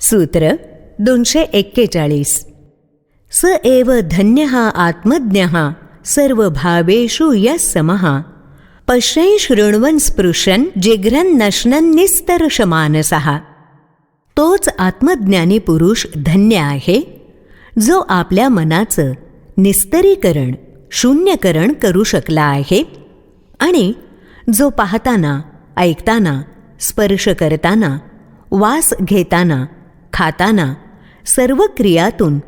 सूत्र दोनशे एक्केचाळीस. स एव धन्य आत्मज्ञ सर्वभावेषु यः समः. पश्यै शृण्वन् स्पृशन् जिघ्रन् नश्नन् निस्तर्शमानसः तोच आत्मज्ञानी पुरुष धन्य आहे जो आपल्या मनाचं निस्तरीकरण शून्यकरण करू शकला आहे आणि जो पाहताना ऐकताना स्पर्श करताना वास घेताना खाताना सर्व क्रियातून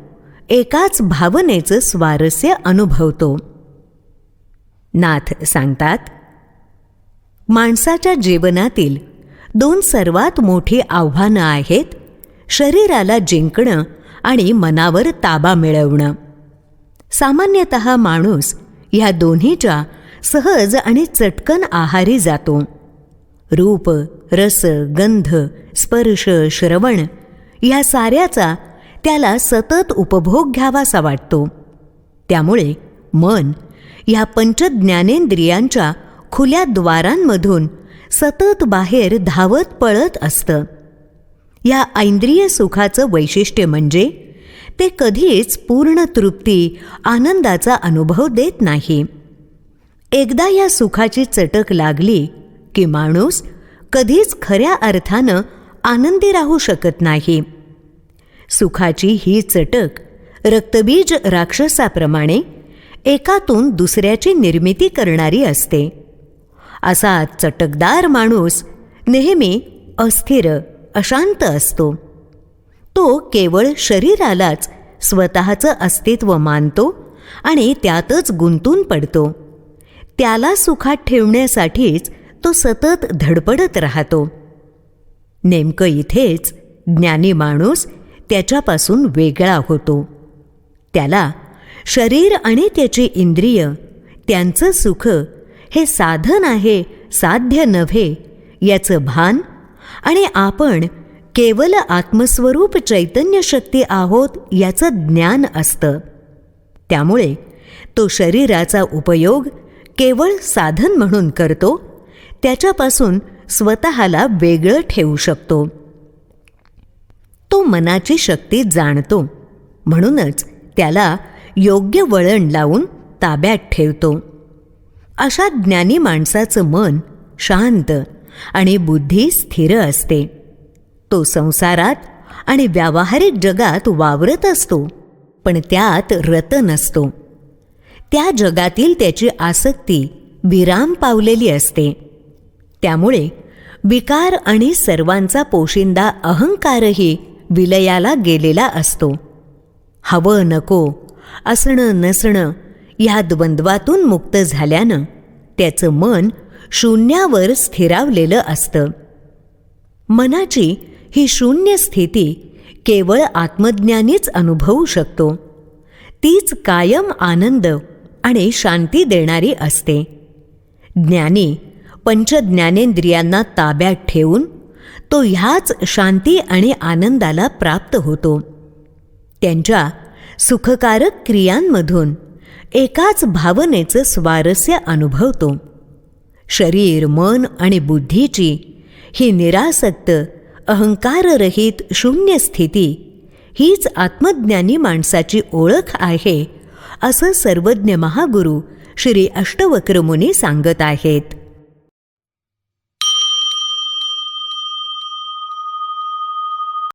एकाच भावनेचं स्वारस्य अनुभवतो. नाथ सांगतात माणसाच्या जीवनातील दोन सर्वात मोठी आव्हानं आहेत शरीराला जिंकणं आणि मनावर ताबा मिळवणं. सामान्यतः माणूस ह्या दोन्हीच्या सहज आणि चटकन आहारी जातो. रूप रस गंध स्पर्श श्रवण ह्या साऱ्याचा त्याला सतत उपभोग घ्यावासा वाटतो. त्यामुळे मन ह्या पंचज्ञानेंद्रियांच्या खुल्या द्वारांमधून सतत बाहेर धावत पळत असतं. या ऐंद्रिय सुखाचं वैशिष्ट्य म्हणजे ते कधीच पूर्ण तृप्ती आनंदाचा अनुभव देत नाही. एकदा या सुखाची चटक लागली की माणूस कधीच खऱ्या अर्थानं आनंदी राहू शकत नाही. सुखाची ही चटक रक्तबीज राक्षसाप्रमाणे एकातून दुसऱ्याची निर्मिती करणारी असते. असा चटकदार माणूस नेहमी अस्थिर अशांत असतो. तो केवळ शरीरालाच स्वतःचं अस्तित्व मानतो आणि त्यातच गुंतून पडतो. त्याला सुखात ठेवण्यासाठीच तो सतत धडपडत राहतो. नेमकं इथेच ज्ञानी माणूस त्याच्यापासून वेगळा होतो. त्याला शरीर आणि त्याची इंद्रिय त्यांचं सुख हे साधन आहे साध्य नव्हे याचं भान आणि आपण केवल आत्मस्वरूप चैतन्य शक्ती आहोत याचं ज्ञान असतं. त्यामुळे तो शरीराचा उपयोग केवळ साधन म्हणून करतो त्याच्यापासून स्वतःला वेगळं ठेवू शकतो. तो मनाची शक्ती जाणतो. म्हणूनच त्याला योग्य वळण लावून ताब्यात ठेवतो. अशा ज्ञानी माणसाचं मन शांत आणि बुद्धी स्थिर असते. तो संसारात आणि व्यावहारिक जगात वावरत असतो पण त्यात रत नसतो. त्या जगातील त्याची आसक्ती विराम पावलेली असते. त्यामुळे विकार आणि सर्वांचा पोशिंदा अहंकारही विलयाला गेलेला असतो. हवं नको असणं नसणं ह्या द्वंद्वातून मुक्त झाल्यानं त्याचं मन शून्यावर स्थिरावलेलं असतं. मनाची ही शून्य स्थिती केवळ आत्मज्ञानीच अनुभवू शकतो. तीच कायम आनंद आणि शांती देणारी असते. ज्ञानी पंचज्ञानेंद्रियांना ताब्यात ठेवून तो ह्याच शांती आणि आनंदाला प्राप्त होतो. त्यांच्या सुखकारक क्रियांमधून एकाच भावनेचं स्वारस्य अनुभवतो. शरीर मन आणि बुद्धीची ही निरासक्त अहंकाररहित शून्य स्थिती हीच आत्मज्ञानी माणसाची ओळख आहे असं सर्वज्ञ महागुरू श्री अष्टवक्रमुनी सांगत आहेत.